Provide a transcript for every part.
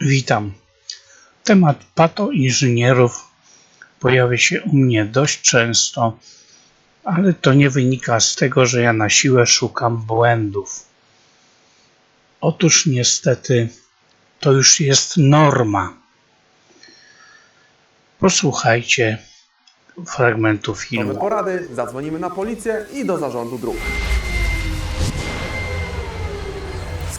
Witam. Temat patoinżynierów pojawia się u mnie dość często, ale to nie wynika z tego, że ja na siłę szukam błędów. Otóż niestety to już jest norma. Posłuchajcie fragmentu Nowe filmu. porady, zadzwonimy na policję i do zarządu dróg.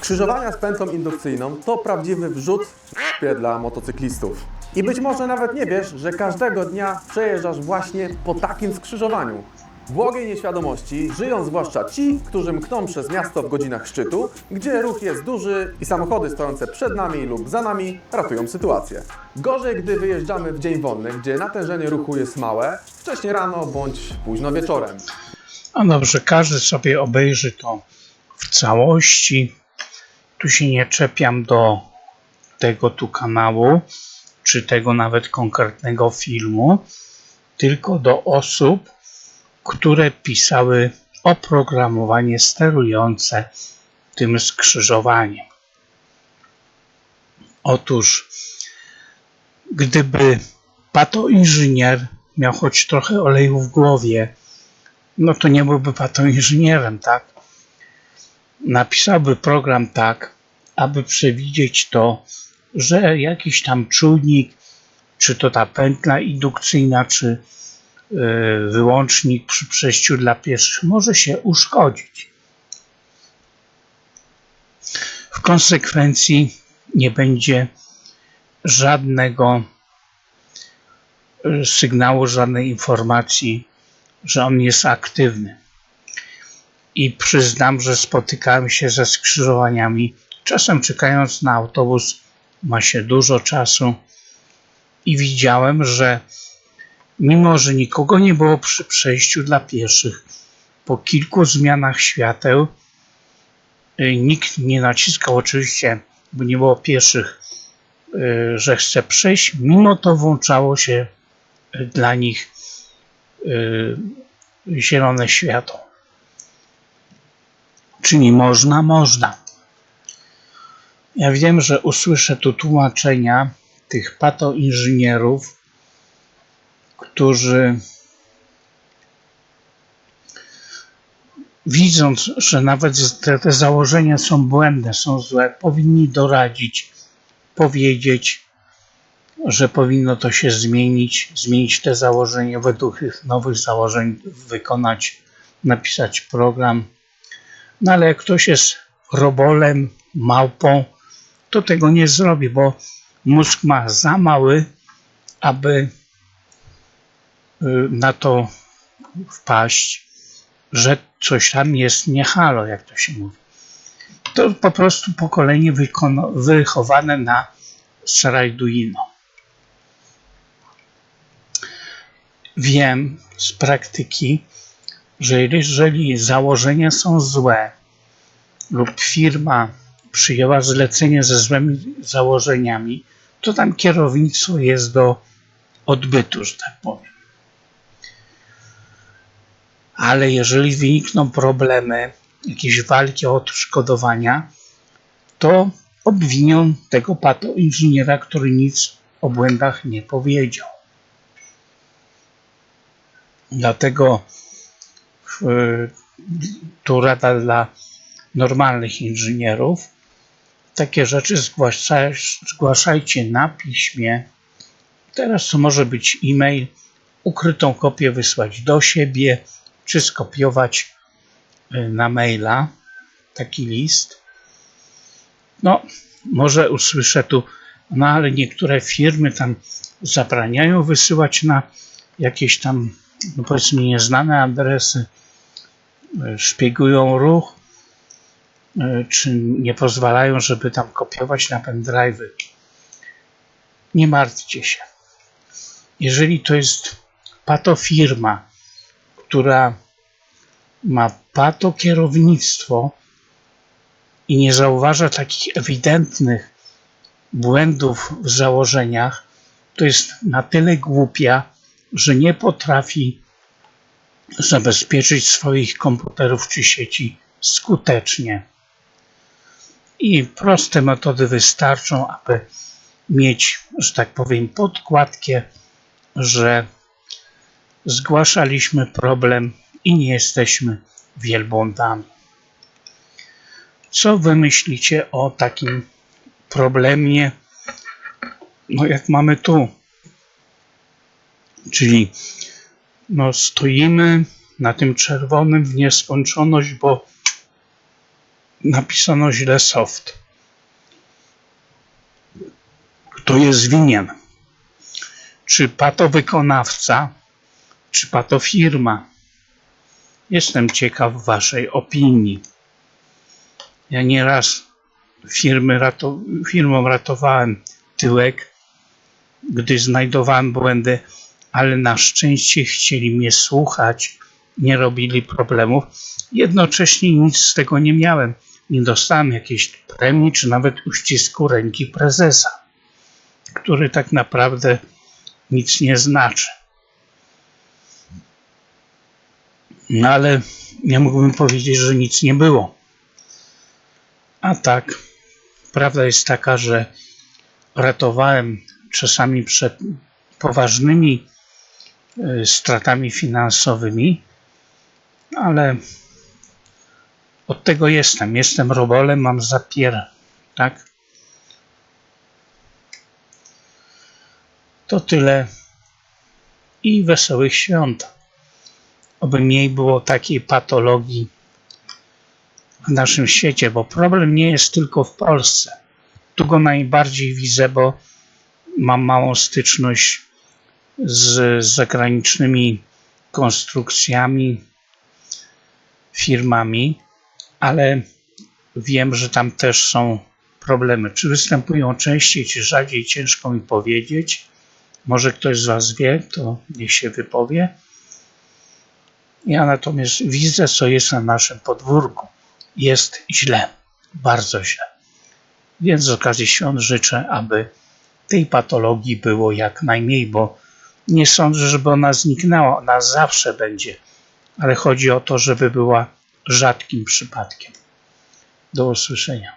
Skrzyżowania z pętlą indukcyjną to prawdziwy wrzut w dla motocyklistów. I być może nawet nie wiesz, że każdego dnia przejeżdżasz właśnie po takim skrzyżowaniu. W błogiej nieświadomości żyją zwłaszcza ci, którzy mkną przez miasto w godzinach szczytu, gdzie ruch jest duży i samochody stojące przed nami lub za nami ratują sytuację. Gorzej, gdy wyjeżdżamy w dzień wolny, gdzie natężenie ruchu jest małe, wcześnie rano bądź późno wieczorem. No dobrze, każdy sobie obejrzy to w całości. Tu się nie czepiam do tego tu kanału, czy tego nawet konkretnego filmu, tylko do osób, które pisały oprogramowanie sterujące tym skrzyżowaniem. Otóż, gdyby patoinżynier miał choć trochę oleju w głowie, no to nie byłby patoinżynierem, tak? Napisałby program tak, aby przewidzieć to, że jakiś tam czujnik, czy to ta pętla indukcyjna, czy yy, wyłącznik przy przejściu dla pieszych może się uszkodzić. W konsekwencji nie będzie żadnego yy, sygnału, żadnej informacji, że on jest aktywny. I przyznam, że spotykałem się ze skrzyżowaniami. Czasem czekając na autobus ma się dużo czasu i widziałem, że mimo, że nikogo nie było przy przejściu dla pieszych, po kilku zmianach świateł y, nikt nie naciskał oczywiście, bo nie było pieszych, y, że chce przejść, mimo to włączało się dla nich y, zielone światło. Czyli można, można. Ja wiem, że usłyszę tu tłumaczenia tych patoinżynierów, którzy widząc, że nawet te, te założenia są błędne, są złe, powinni doradzić, powiedzieć, że powinno to się zmienić, zmienić te założenia według tych nowych założeń, wykonać, napisać program. No ale jak ktoś jest robolem, małpą, to tego nie zrobi, bo mózg ma za mały, aby y, na to wpaść, że coś tam jest nie halo, jak to się mówi. To po prostu pokolenie wychowane na Srajduino. Wiem z praktyki, że jeżeli założenia są złe lub firma przyjęła zlecenie ze złymi założeniami, to tam kierownictwo jest do odbytu, że tak powiem. Ale jeżeli wynikną problemy, jakieś walki o odszkodowania, to obwinią tego patoinżyniera, który nic o błędach nie powiedział. Dlatego tu rada dla normalnych inżynierów. Takie rzeczy zgłaszaj, zgłaszajcie na piśmie. Teraz to może być e-mail, ukrytą kopię wysłać do siebie, czy skopiować y, na maila taki list. No, może usłyszę tu, no ale niektóre firmy tam zabraniają wysyłać na jakieś tam, no powiedzmy, nieznane adresy, y, szpiegują ruch, y, czy nie pozwalają, żeby tam kopiować na pendrive'y. Nie martwcie się. Jeżeli to jest patofirma, która ma pato kierownictwo i nie zauważa takich ewidentnych błędów w założeniach, to jest na tyle głupia, że nie potrafi zabezpieczyć swoich komputerów czy sieci skutecznie. I proste metody wystarczą, aby mieć, że tak powiem, podkładkę, że zgłaszaliśmy problem i nie jesteśmy wielbłądami. Co wy myślicie o takim problemie, no jak mamy tu? Czyli no stoimy na tym czerwonym w nieskończoność, bo napisano źle soft. Kto jest winien? Czy patowykonawca, czy patofirma? Jestem ciekaw waszej opinii. Ja nieraz firmy rato, firmom ratowałem tyłek, gdy znajdowałem błędy, ale na szczęście chcieli mnie słuchać, nie robili problemów. Jednocześnie nic z tego nie miałem. Nie dostałem jakiejś premii, czy nawet uścisku ręki prezesa, który tak naprawdę nic nie znaczy. No ale nie mógłbym powiedzieć, że nic nie było. A tak, prawda jest taka, że ratowałem czasami przed poważnymi stratami finansowymi, ale od tego jestem. Jestem robolem, mam zapier, tak? To tyle i wesołych świąt. Oby mniej było takiej patologii w naszym świecie, bo problem nie jest tylko w Polsce. Tu go najbardziej widzę, bo mam małą styczność z zagranicznymi konstrukcjami, firmami, ale wiem, że tam też są problemy. Czy występują częściej, czy rzadziej, ciężko mi powiedzieć. Może ktoś z Was wie, to niech się wypowie. Ja natomiast widzę, co jest na naszym podwórku. Jest źle, bardzo źle. Więc z okazji świąt życzę, aby tej patologii było jak najmniej, bo nie sądzę, żeby ona zniknęła. Ona zawsze będzie, ale chodzi o to, żeby była rzadkim przypadkiem. Do usłyszenia.